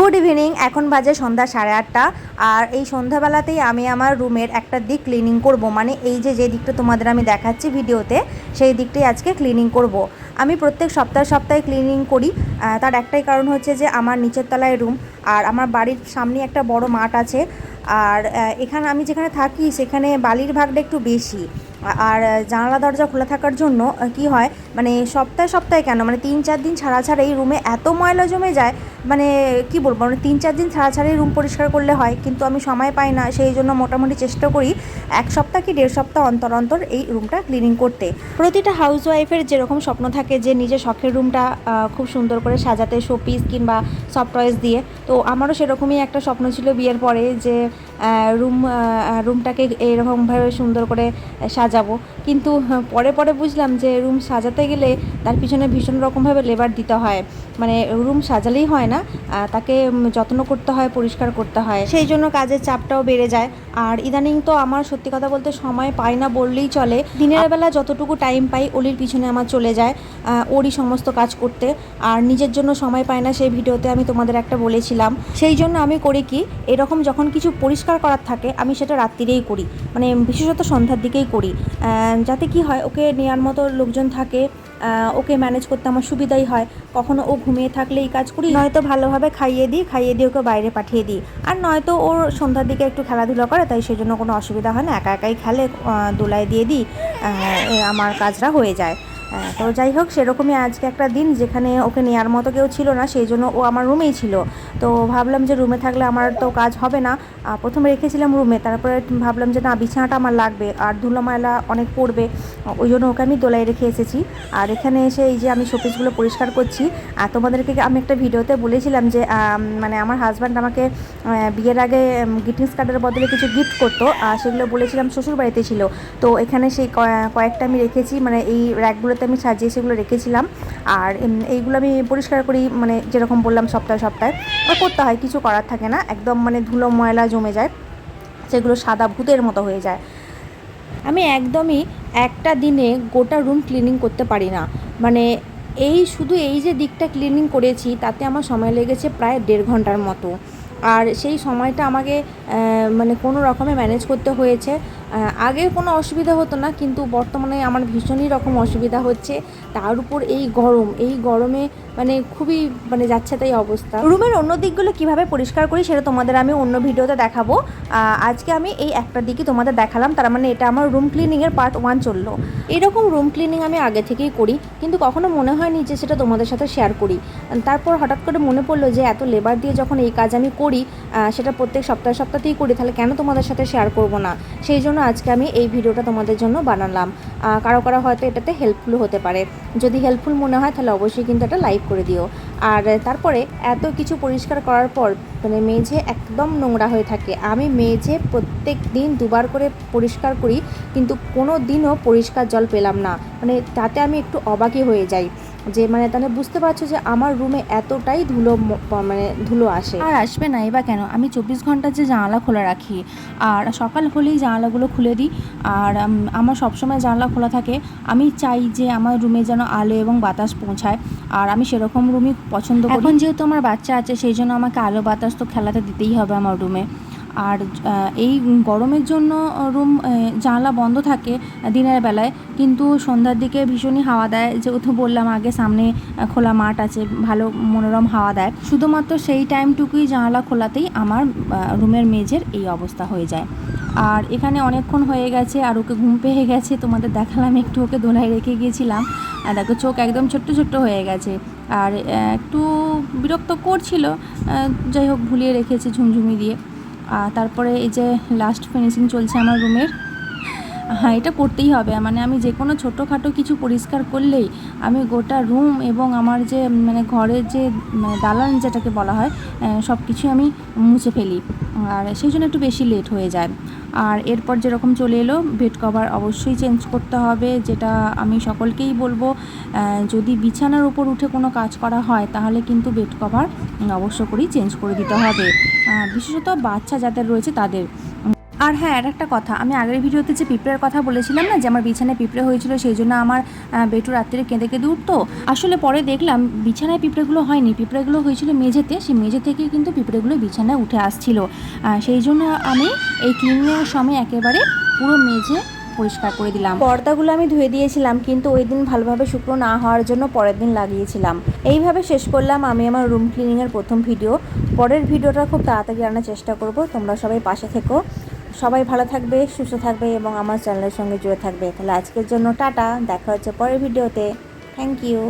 Good evening এখন বাজে সন্ধ্যা সাড়ে আটটা। আর এই সন্ধ্যাবেলাতেই আমি আমার রুমের একটা দিক ক্লিনিং করব। মানে এই যে যে দিকটা তোমাদের আমি দেখাচ্ছি ভিডিওতে, সেই দিকটাই আজকে ক্লিনিং করব। আমি প্রত্যেক সপ্তাহে সপ্তাহে ক্লিনিং করি। তার একটাই কারণ হচ্ছে যে, আমার নিচের তলায় রুম আর আমার বাড়ির সামনে একটা বড় মাঠ আছে। আর এখানে আমি যেখানে থাকি, সেখানে বালির ভাগটা একটু বেশি। আর জানালা দরজা খোলা থাকার জন্য কি হয় মানে সপ্তাহে সপ্তাহে কেন? মানে তিন চার দিন ছাড়া ছাড়া এই রুমে এত ময়লা জমে যায় মানে কি বলব মানে তিন চার দিন ছাড়া ছাড়াই রুম পরিষ্কার করলে হয়, কিন্তু আমি সময় পাই না, সেই জন্য মোটামুটি চেষ্টা করি এক সপ্তাহ কি দেড় সপ্তাহ অন্তর অন্তর এই রুমটা ক্লিনিং করতে। প্রতিটা হাউস ওয়াইফের যেরকম স্বপ্ন থাকে যে নিজের শখের রুমটা খুব সুন্দর করে সাজাতে শোপিস কিংবা সফট টয়েস দিয়ে, তো আমারও সেরকমই একটা স্বপ্ন ছিল বিয়ের পরে যে রুম রুমটাকে এরকমভাবে সুন্দর করে সাজাবো। কিন্তু পরে পরে বুঝলাম যে রুম সাজাতে গেলে তার পিছনে ভীষণ রকমভাবে লেবার দিতে হয়। মানে রুম সাজালেই হয় না তাকে যত্ন করতে হয়, পরিষ্কার করতে হয়। সেই জন্য কাজের চাপটাও বেড়ে যায়। আর ইদানিং তো আমার সত্যি কথা বলতে সময় পাই না বললেই চলে। দিনের বেলা যতটুকু টাইম পাই, অলির পিছনে আমার চলে যায় ওরই সমস্ত কাজ করতে। আর নিজের জন্য সময় পাই না সেই ভিডিওতে আমি তোমাদের একটা বলেছিলাম। সেই জন্য আমি করি কি, এরকম যখন কিছু পরিষ্কার করার থাকে, আমি সেটা রাত্রিরেই করি। মানে বিশেষত সন্ধ্যার দিকেই করি। যাতে কি হয়, ওকে নেওয়ার মতো লোকজন থাকে ওকে ম্যানেজ করতে আমার সুবিধাই হয়। কখনো ও ঘুমিয়ে থাকলে এই কাজ করি, নয়তো ভালোভাবে খাইয়ে দিই, খাইয়ে দিয়ে ওকে বাইরে পাঠিয়ে দিই। আর নয়তো ওর সন্ধ্যার দিকে একটু খেলাধুলো করে, তাই সেই জন্য কোনো অসুবিধা হয় না। একা একাই খেলে দোলায় দিয়ে দিই আমার কাজটা হয়ে যায়। তো যাই হোক, সেরকমই আজকে একটা দিন যেখানে ওকে নেওয়ার মতো কেউ ছিল না, সেই জন্য ও আমার রুমেই ছিল। তো ভাবলাম যে রুমে থাকলে আমার তো কাজ হবে না। প্রথমে রেখেছিলাম রুমে, তারপরে ভাবলাম যে না, বিছানাটা আমার লাগবে, আর ধুলো ময়লা অনেক পড়বে, ওই জন্য ওকে আমি দোলায় রেখে এসেছি। আর এখানে এসে এই যে আমি শোপিসগুলো পরিষ্কার করছি, আর তোমাদেরকে আমি একটা ভিডিওতে বলেছিলাম যে মানে আমার হাজব্যান্ড আমাকে বিয়ের আগে গ্রিটিংস কার্ডের বদলে কিছু গিফট করতো, আর সেগুলো বলেছিলাম শ্বশুর বাড়িতে ছিল। তো এখানে সেই কয়- কয়েকটা আমি রেখেছি মানে এই র্যাকগুলোতে আমি সাজিয়ে সেগুলো রেখেছিলাম। আর এইগুলো আমি পরিষ্কার করি মানে যেরকম বললাম সপ্তাহে সপ্তাহে। করতে হয়, কিছু করার থাকে না। একদম মানে ধুলো ময়লা জমে যায় সেগুলো সাদা ভূতের মতো হয়ে যায়। আমি একদমই একটা দিনে গোটা রুম ক্লিনিং করতে পারি না। মানে এই, শুধু এই যে দিকটা ক্লিনিং করেছি, তাতে আমার সময় লেগেছে প্রায় দেড় ঘণ্টার মতো। আর সেই সময়টা আমাকে মানে কোনো রকমে ম্যানেজ করতে হয়েছে। আগে কোনো অসুবিধা হতো না, কিন্তু বর্তমানে আমার ভীষণই রকম অসুবিধা হচ্ছে। তার উপর এই গরম, এই গরমে মানে খুবই মানে যাচ্ছে তাই অবস্থা। রুমের অন্য দিকগুলো কীভাবে পরিষ্কার করি সেটা তোমাদের আমি অন্য ভিডিওতে দেখাবো। আজকে আমি এই একটা দিকই তোমাদের দেখালাম, তার মানে এটা আমার রুম ক্লিনিংয়ের পার্ট ওয়ান চলল। এরকম রুম ক্লিনিং আমি আগে থেকেই করি, কিন্তু কখনো মনে হয়নি যে সেটা তোমাদের সাথে শেয়ার করি। তারপর হঠাৎ করে মনে পড়ল যে এত লেবার দিয়ে যখন এই কাজ আমি করি আহ, সেটা প্রত্যেক সপ্তাহে সপ্তাহতেই করি তাহলে কেন তোমাদের সাথে শেয়ার করব না? সেই জন্য আজকে আমি এই ভিডিওটা তোমাদের জন্য বানালাম। কারও কারও হয়তো এটাতে হেল্পফুল হতে পারে। যদি হেল্পফুল মনে হয় তাহলে অবশ্যই কিন্তু এটা লাইক করে দিও। আর তারপরে এত কিছু পরিষ্কার করার পর মানে মেঝে একদম নোংরা হয়ে থাকে। আমি মেঝে প্রত্যেক দিন দুবার করে পরিষ্কার করি কিন্তু কোনো দিনও পরিষ্কার জল পেলাম না। মানে তাতে আমি একটু অবাকই হয়ে যাই। যে মানে তাহলে বুঝতে পারছ যে আমার রুমে এতটাই ধুলো মানে ধুলো আসে। আর আসবে না এবার কেন? আমি চব্বিশ ঘণ্টা যে জানালা খোলা রাখি আর সকাল হলেই জানালাগুলো খুলে দিই আর আমার সবসময় জানলা খোলা থাকে। আমি চাই যে আমার রুমে যেন আলো এবং বাতাস পৌঁছায় আর আমি সেরকম রুমই পছন্দ করি। এখন যেহেতু আমার বাচ্চা আছে সেই জন্য আমাকে আলো বাতাস তো খেলাতে দিতেই হবে আমার রুমে আর এই গরমের জন্য রুম জানলা বন্ধ থাকে দিনের বেলায়। কিন্তু সন্ধ্যার দিকে ভীষণই হাওয়া দেয়। যে যেহেতু বললাম আগে সামনে খোলা মাঠ আছে, ভালো মনোরম হাওয়া দেয়। শুধুমাত্র সেই টাইমটুকুই জানালা খোলাতেই আমার রুমের মেঝের এই অবস্থা হয়ে যায়। আর এখানে অনেকক্ষণ হয়ে গেছে, আর ওকে ঘুম পেয়ে গেছে। তোমাদের দেখালাম, একটু ওকে দোলায় রেখে গিয়েছিলাম। আর দেখো, চোখ একদম ছোট্ট ছোট্ট হয়ে গেছে। আর একটু বিরক্ত করছিল যাই হোক, ভুলিয়ে রেখেছে ঝুমঝুমি দিয়ে। তারপরে এই যে লাস্ট ফিনিশিং চলছে আমার রুমের হ্যাঁ এটা করতেই হবে। মানে আমি যে কোনো ছোটোখাটো কিছু পরিষ্কার করলেই আমি গোটা রুম এবং আমার যে মানে ঘরের যে মানে দালান যেটাকে বলা হয় সব কিছু আমি মুছে ফেলি। আর সেই জন্য একটু বেশি লেট হয়ে যায়। আর এরপর যেরকম চলে এলো বেড কভার অবশ্যই চেঞ্জ করতে হবে, যেটা আমি সকলকেই বলব। যদি বিছানার উপর উঠে কোনো কাজ করা হয়, তাহলে কিন্তু বেড কভার অবশ্য করেই চেঞ্জ করে দিতে হবে। বিশেষত বাচ্চা যাদের রয়েছে, তাদের। আর হ্যাঁ আর একটা কথা, আমি আগের ভিডিওতে যে পিঁপড়ের কথা বলেছিলাম না, যে আমার বিছানায় পিঁপড়ে হয়েছিল, সেই জন্য আমার বেটু রাত্রে কেঁদে কেঁদে উঠতো। আসলে পরে দেখলাম, বিছানায় পিঁপড়েগুলো হয়নি। পিঁপড়েগুলো হয়েছিল মেঝেতে, সেই মেঝে থেকে কিন্তু পিঁপড়েগুলো বিছানায় উঠে আসছিল। সেই জন্য আমি এই ক্লিনিংয়ের সময় একেবারে পুরো মেঝে পরিষ্কার করে দিলাম। পর্দাগুলো আমি ধুয়ে দিয়েছিলাম, কিন্তু ওই দিন ভালোভাবে শুকনো না হওয়ার জন্য পরের দিন লাগিয়েছিলাম। এইভাবে শেষ করলাম আমি আমার রুম ক্লিনিংয়ের প্রথম ভিডিও। পরের ভিডিওটা খুব তাড়াতাড়ি আনার চেষ্টা করব। তোমরা সবাই পাশে থেকো। সবাই ভালো থাকবে, সুস্থ থাকবে এবং আমার চ্যানেলের সঙ্গে জুড়ে থাকবে। তাহলে আজকের জন্য টাটা, দেখা হচ্ছে পরের ভিডিওতে। Thank you